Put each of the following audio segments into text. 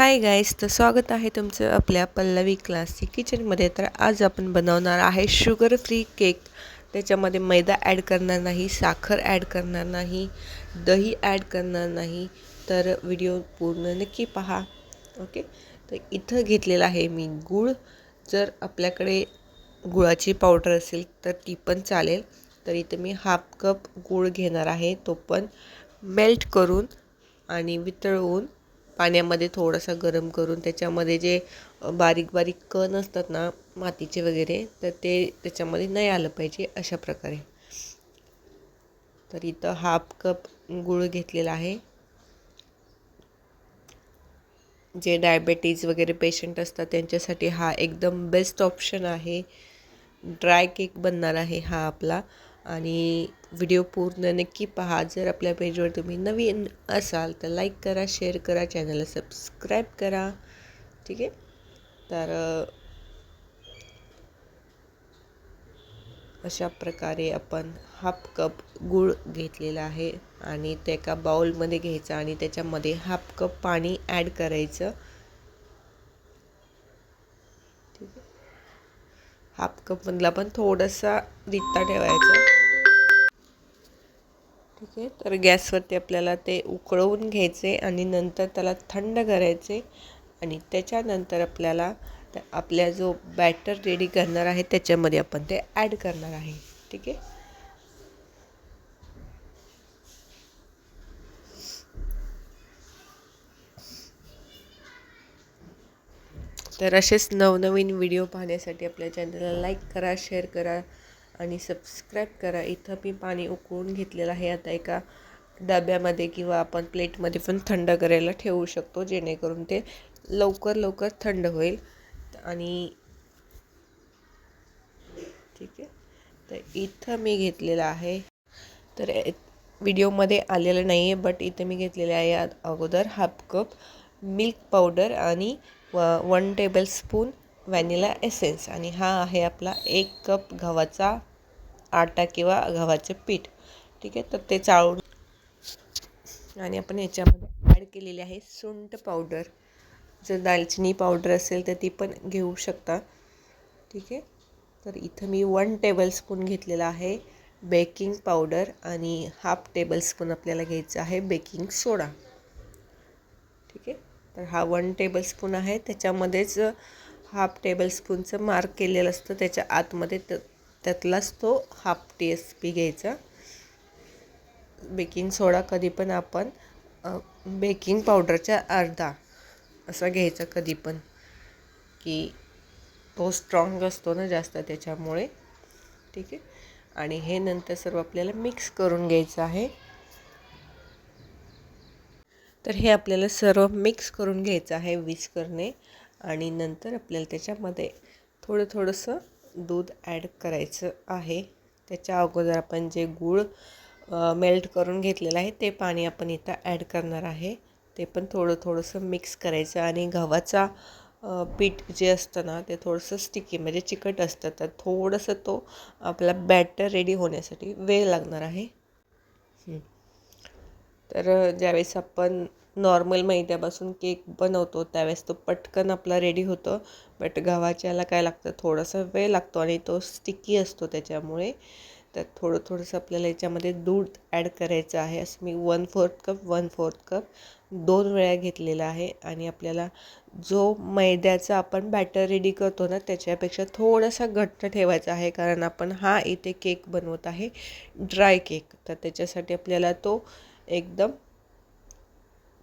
Hi guys तर स्वागत आहे तुमचं आपल्या पल्लवी क्लासिक किचनमध्ये. तर आज आपण बनवणार आहे शुगर फ्री केक त्याच्यामध्ये मैदा ॲड करणार नाही साखर ॲड करणार नाही दही ॲड करणार नाही. तर व्हिडिओ पूर्ण नक्की पहा. ओके तर इथं घेतलेलं आहे मी गूळ. जर आपल्याकडे गुळाची पावडर असेल तर ती पण चालेल. तर इथं मी हाफ कप गूळ घेणार आहे. तो पण मेल्ट करून आणि वितळवून पाण्यामध्ये थोडासा गरम करून त्याच्यामध्ये जे बारीक बारीक कण असतात ना मातीचे वगैरे तर ते त्याच्यामध्ये नाही आलं पाहिजे अशा प्रकारे. तर इथं हाफ कप गूळ घेतलेला आहे. जे डायबेटीज वगैरे पेशंट असतात त्यांच्यासाठी हा एकदम बेस्ट ऑप्शन आहे. ड्राय केक बनणार आहे हा आपला. आणि व्हिडिओ पूर्ण नक्की पहा. जर आपल्या पेजवर तुम्ही नवीन असाल तर लाईक करा शेअर करा चॅनलला सबस्क्राईब करा. ठीक आहे? तर अशा प्रकारे आपण हाफ कप गूळ घेतलेला आहे आणि ते एका बाउलमध्ये घ्यायचं आणि त्याच्यामध्ये हाफ कप पाणी ॲड करायचं. ठीक आहे? हाफ कपमधला पण थोडासा रित्ता ठेवायचा. ठीक आहे तर गॅसवरती आपल्याला ते उकळवून घ्यायचे आणि नंतर त्याला थंड करायचे. आणि त्याच्यानंतर आपल्याला आपल्या जो बॅटर रेडी करणार आहे त्याच्यामध्ये आपण ते ॲड करणार आहे. ठीक आहे? तर असेच नवनवीन व्हिडिओ पाहण्यासाठी आपल्या चॅनलला लाईक करा शेअर करा. आणि सबस्क्राईब करा. इथं मी पाणी उकळून घेतलेलं आहे. आता एका डब्यामध्ये किंवा आपण प्लेटमध्ये पण थंड करायला ठेवू शकतो जेणेकरून ते लवकर लवकर थंड होईल. आणि ठीक आहे. तर इथं मी घेतलेलं आहे. तर व्हिडिओमध्ये आलेलं नाही आहे बट इथं मी घेतलेले आहे अगोदर हाफ कप मिल्क पावडर आणि व one tablespoon vanilla essence आणि हा आहे आपला एक कप गव्हाचा आटा किंवा गव्हाचे पीठ. ठीक आहे? तर ते चाळून आणि आपण याच्यामध्ये ॲड केलेली आहे सुंठ पावडर जर दालचिनी पावडर असेल तर ती पण घेऊ शकता. ठीक आहे? तर इथं मी वन टेबलस्पून घेतलेला आहे बेकिंग पावडर आणि हाफ टेबलस्पून आपल्याला घ्यायचं आहे बेकिंग सोडा ठीक आहे? तर हा वन टेबलस्पून आहे. त्याच्यामध्येच हाफ टेबलस्पूनचं मार्क केलेलं असतं. त्याच्या आतमध्ये त त्यातलाच तो हाफ टी एस पी घ्यायचा. बेकिंग सोडा कधी पण आपण बेकिंग पावडरच्या अर्धा असा घ्यायचा कधी पण. की तो स्ट्रॉंग असतो ना जास्त त्याच्यामुळे. ठीक आहे? आणि हे नंतर सर्व आपल्याला मिक्स करून घ्यायचं आहे. तर हे आपल्याला सर्व मिक्स करून घ्यायचं आहे विस्करने आणि नंतर आपल्याला त्याच्यामध्ये थोडं थोडंसं दूध ॲड करायचं आहे. त्याच्या अगोदर आपण जे गूळ मेल्ट करून घेतलेलं आहे ते पाणी आपण इथं ॲड करणार आहे. ते पण थोडं थोडंसं मिक्स करायचं आणि गव्हाचा पीठ जे असतं ना ते थोडंसं स्टिकी म्हणजे चिकट असतं. तर थोडंसं तो आपला बॅटर रेडी होण्यासाठी वेळ लागणार आहे. तर ज्यावेळेस आपण नॉर्मल मैद्यापासून केक बनवतो त्यावेळेस तो पटकन आपला रेडी होतो. बट गव्हाच्याला काय लागतं? थोडासा वेळ लागतो आणि तो स्टिकी असतो त्याच्यामुळे. तर थोडं थोडंसं आपल्याला याच्यामध्ये दूध ॲड करायचं आहे. असं मी one fourth cup one fourth cup दोन वेळा घेतलेला आहे. आणि आपल्याला जो मैद्याचा आपण बॅटर रेडी करतो ना त्याच्यापेक्षा थोडासा घट्ट ठेवायचा आहे. कारण आपण हा इथे केक बनवत आहे ड्राय केक तर त्याच्यासाठी आपल्याला तो एकदम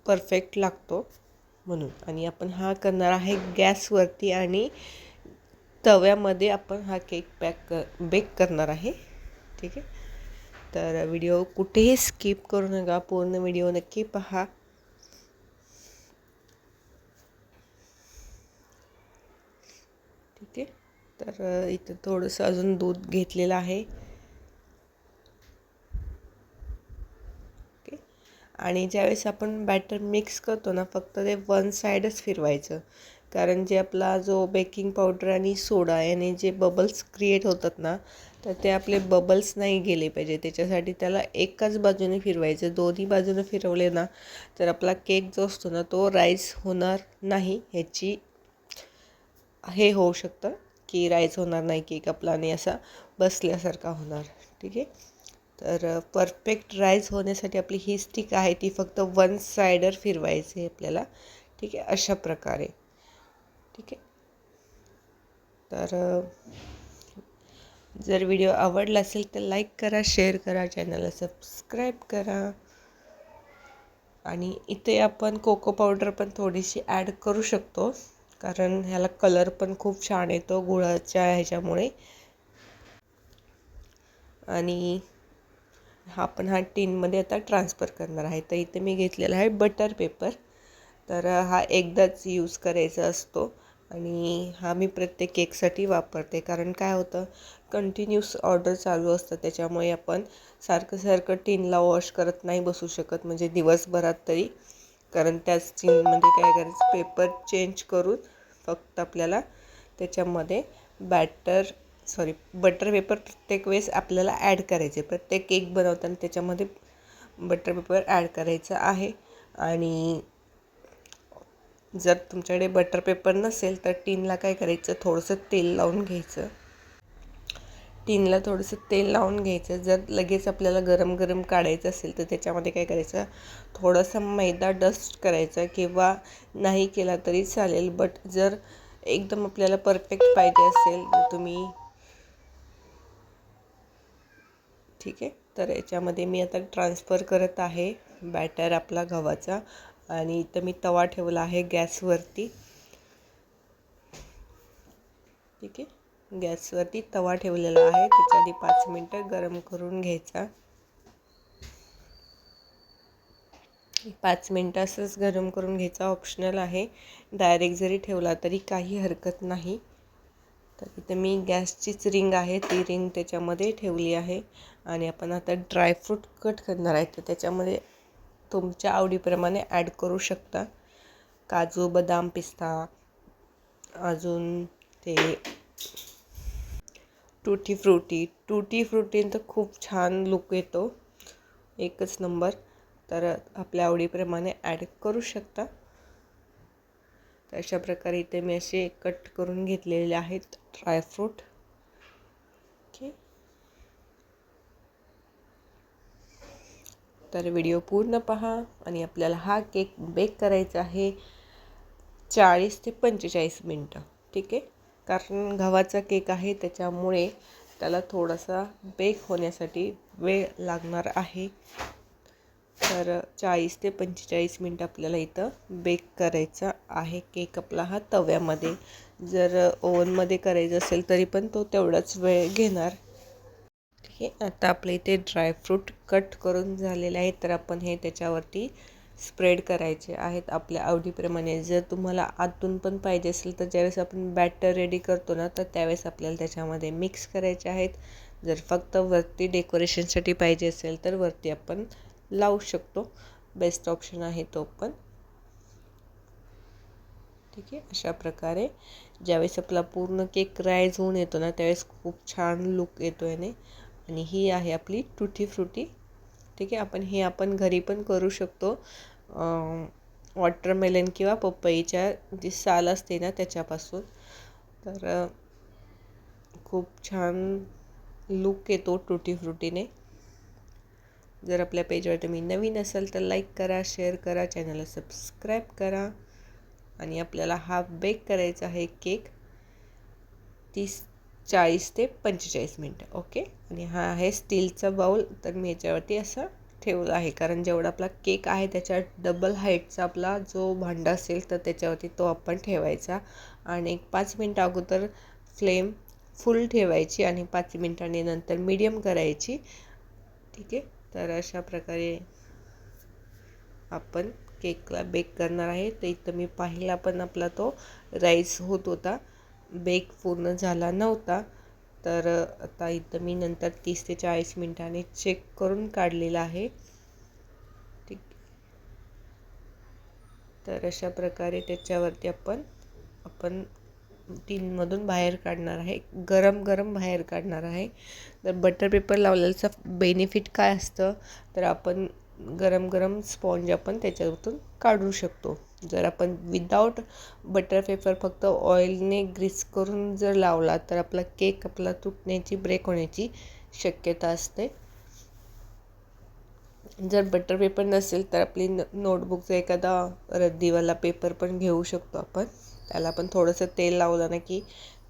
परफेक्ट लागतो म्हणून. आणि आपण हा करणार आहे गॅसवरती आणि तव्यामध्ये आपण हा केक पॅक क बेक करणार आहे. ठीक आहे? तर व्हिडिओ कुठेही स्किप करू नका. पूर्ण व्हिडिओ नक्की पहा. ठीक आहे? तर इथं थोडंसं अजून दूध घेतलेलं आहे. आणि ज्यावेळेस आपण बॅटर मिक्स करतो ना फक्त ते वन साईडच फिरवायचं. कारण जे आपला जो बेकिंग पावडर आणि सोडा याने जे बबल्स क्रिएट होतात ना तर ते आपले बबल्स नाही गेले पाहिजे. त्याच्यासाठी त्याला एकाच बाजूने फिरवायचं. दोन्ही बाजूने फिरवले ना तर आपला केक जो असतो ना तो राईस होणार नाही. ह्याची हे होऊ शकतं की राईस होणार नाही केक आपला आणि असा बसल्यासारखा होणार. ठीक आहे? तर परफेक्ट राईज होण्यासाठी आपली ही स्टिक आहे ती फक्त वन सायडर फिरवायची आहे आपल्याला. ठीक आहे? अशा प्रकारे. ठीक आहे? तर जर व्हिडिओ आवडला असेल तर लाईक करा शेअर करा चॅनलला सबस्क्राईब करा. आणि इथे आपण कोको पावडर पण थोडीशी ॲड करू शकतो. कारण ह्याला कलर पण खूप छान येतो गुळाच्या ह्याच्यामुळे. आणि हा पण हा टीनमध्ये आता ट्रान्सफर करणार आहे. तर इथे मी घेतलेला आहे बटर पेपर. तर हा एकदाच यूज करायचा असतो आणि हा मी प्रत्येक केकसाठी वापरते. कारण काय होतं कंटिन्यूस ऑर्डर चालू असतं. त्याच्यामुळे आपण सारखं सारखं टीनला वॉश करत नाही बसू शकत म्हणजे दिवसभरात तरी. कारण त्याच टीनमध्ये काय करायचं पेपर चेंज करून फक्त आपल्याला त्याच्यामध्ये बॅटर सॉरी बटर पेपर प्रत्येक वेळेस आपल्याला ॲड करायचे. प्रत्येक केक बनवताना त्याच्यामध्ये बटर पेपर ॲड करायचं आहे. आणि जर तुमच्याकडे बटर पेपर नसेल तर टीनला काय करायचं? थोडंसं तेल लावून घ्यायचं. टीनला थोडंसं तेल लावून घ्यायचं. जर लगेच आपल्याला गरम गरम काढायचं असेल तर त्याच्यामध्ये काय करायचं? थोडंसं मैदा डस्ट करायचा किंवा नाही केला तरी चालेल. बट जर एकदम आपल्याला परफेक्ट पाहिजे असेल तर तुम्ही ठीक आहे. तर याच्यामध्ये मी आता ट्रान्सफर करत आहे बॅटर आपला गव्हाचा आणि इथं मी तवा ठेवला आहे गॅसवरती. ठीक आहे. गॅसवरती तवा ठेवलेला आहे. त्याच्या आधी पाच मिनटं गरम करून घ्यायचा. पाच मिनटं असंच गरम करून घ्यायचा. ऑप्शनल आहे. डायरेक्ट जरी ठेवला तरी काही हरकत नाही. तर इथे मी गॅसचीच रिंग आहे ती रिंग त्याच्यामध्ये ठेवली आहे. आणि आपण आता ड्रायफ्रूट कट करणार आहे तर त्याच्यामध्ये तुमच्या आवडीप्रमाणे ॲड करू शकता. काजू बदाम पिस्ता अजून ते टूटी फ्रुटी. टूटी फ्रुटीन तर खूप छान लुक येतो. एकच नंबर तर आपल्या आवडीप्रमाणे ॲड करू शकता. तर अशा प्रकारे इथे मी असे कट करून घेतलेले आहेत ड्रायफ्रूट ओके. तर व्हिडिओ पूर्ण पहा आणि आपल्याला हा केक बेक करायचा आहे चाळीस ते पंचेचाळीस मिनटं. ठीक आहे? कारण गव्हाचा केक आहे त्याच्यामुळे त्याला थोडासा बेक होण्यासाठी वेळ लागणार आहे. तर चाळीस ते पंचेचाळीस मिनटं आपल्याला इथं बेक करायचा आहे. केक आपला हा तव्यामध्ये. जर ओव्हनमध्ये करायचं असेल तरी पण तो तेवढाच वेळ घेणार. ठीक आहे आता आपल्या इथे ड्रायफ्रूट कट करून झालेले आहेत तर आपण हे त्याच्यावरती स्प्रेड करायचे आहेत आपल्या आवडीप्रमाणे. जर तुम्हाला आतून पण पाहिजे असेल तर ज्यावेळेस आपण बॅटर रेडी करतो ना तर त्यावेळेस आपल्याला त्याच्यामध्ये मिक्स करायचे आहेत. जर फक्त वरती डेकोरेशनसाठी पाहिजे असेल तर वरती आपण लावू शकतो. बेस्ट ऑप्शन आहे तो पण. ठीक आहे अशा प्रकारे. ज्यावेळेस आपला पूर्ण केक राईज होऊन येतो ना त्यावेळेस खूप छान लुक येतो याने. आणि ही आहे आपली टुटी फ्रुटी ठीक आहे आपण हे आपण घरी पण करू शकतो. वॉटरमेलन किंवा पपईच्या जी साल असते ना त्याच्यापासून. तर खूप छान लुक येतो टुटी फ्रुटीने जर आपल्या पेजवर तुम्ही नवीन असाल तर लाईक करा शेअर करा चॅनलला सबस्क्राईब करा. आणि आपल्याला हा बेक करायचा आहे केक तीस चाळीस ते पंचेचाळीस मिनटं ओके आणि हा आहे स्टीलचा बाऊल तर मी याच्यावरती असं ठेवलं आहे. कारण जेवढा आपला केक आहे त्याच्या डबल हाईटचा आपला जो भांडा असेल तर त्याच्यावरती तो आपण ठेवायचा. आणि एक पाच मिनटं अगोदर फ्लेम फुल ठेवायची आणि पाच मिनटांनी नंतर मीडियम करायची. ठीक आहे? तर अशा प्रकारे आपण केकला बेक करणार आहे. तर इथं मी पाहिला पण आपला तो राईस होत होता. बेक पूर्ण झाला नव्हता. तर आता इथं मी नंतर तीस ते चाळीस मिनटाने चेक करून काढलेला आहे. ठीक. तर अशा प्रकारे त्याच्यावरती आपण आपण टीनमधून बाहेर काढणार आहे गरम गरम बाहेर काढणार आहे. तर बटर पेपर लावल्याचा बेनिफिट काय असतं? तर आपण गरम गरम स्पॉन्ज आपण त्याच्यातून काढू शकतो. जर आपण विदाऊट बटर पेपर फक्त ऑइलने ग्रीस करून जर लावला तर आपला केक आपला तुटण्याची ब्रेक होण्याची शक्यता असते. जर बटर पेपर नसेल तर आपली न नोटबुकचा एखादा रद्दीवाला पेपर पण घेऊ शकतो आपण. त्याला पण थोडंसं तेल लावलं ना की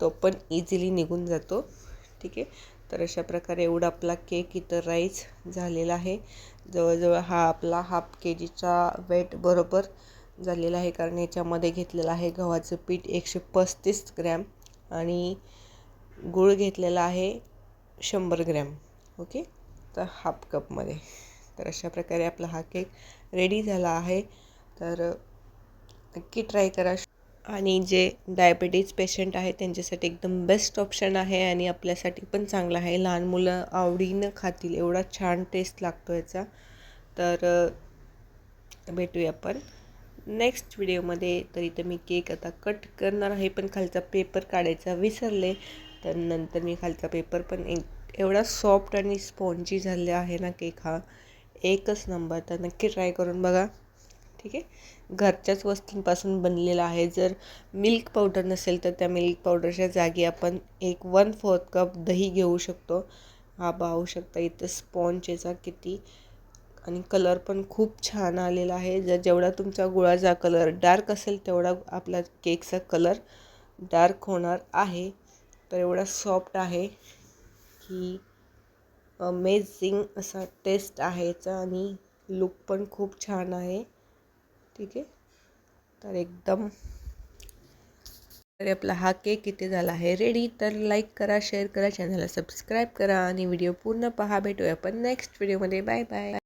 तो पण इझिली निघून जातो. ठीक आहे? तर अशा प्रकारे एवढा आपला केक इथं राईस झालेला आहे. जवळजवळ हा आपला हाफ के जीचा वेट बरोबर झालेला आहे. कारण याच्यामध्ये घेतलेलं आहे गव्हाचं पीठ एकशे पस्तीस ग्रॅम आणि गूळ घेतलेला आहे शंभर ग्रॅम. ओके? तर हाफ कपमध्ये तर अशा प्रकारे आपला हा केक रेडी झाला आहे. तर नक्की ट्राय करा. आणि जे डायबिटीज पेशंट आहे त्यांच्यासाठी एकदम बेस्ट ऑप्शन आहे आणि आपल्यासाठी पण चांगला आहे. लहान मुलं आवडीनं खातील एवढा छान टेस्ट लागतो याचा. तर भेटूया आपण. नेक्स्ट व्हिडिओमध्ये तर इथं मी केक आता कट करणार आहे पण खालचा पेपर काढायचा विसरले. तर नंतर मी खालचा पेपर पण एक एवढा सॉफ्ट आणि स्पॉन्जी झाले आहे ना केक हा. एकच नंबर तर नक्की ट्राय करून बघा. ठीक आहे? घरच्याच वस्तूंपासून बनलेला आहे. जर मिल्क पावडर नसेल तर त्या मिल्क पावडरच्या जागी आपण एक वन फोर्थ कप दही घेऊ शकतो. हा पाहू शकता इथं स्पॉन्ज याचा किती आणि कलर पण खूप छान आलेला आहे. जर जेवढा तुमचा गुळाचा कलर डार्क असेल तेवढा आपला केकचा कलर डार्क होणार आहे. तर एवढा सॉफ्ट आहे की अमेझिंग असा टेस्ट आहे याचा आणि लुक पण खूप छान आहे. ठीक आहे. तर एकदम तर आपला हा केक इथे झाला आहे रेडी तर लाईक करा शेअर करा चॅनलला सबस्क्राईब करा आणि व्हिडिओ पूर्ण पहा. भेटूया आपण नेक्स्ट व्हिडिओमध्ये बाय बाय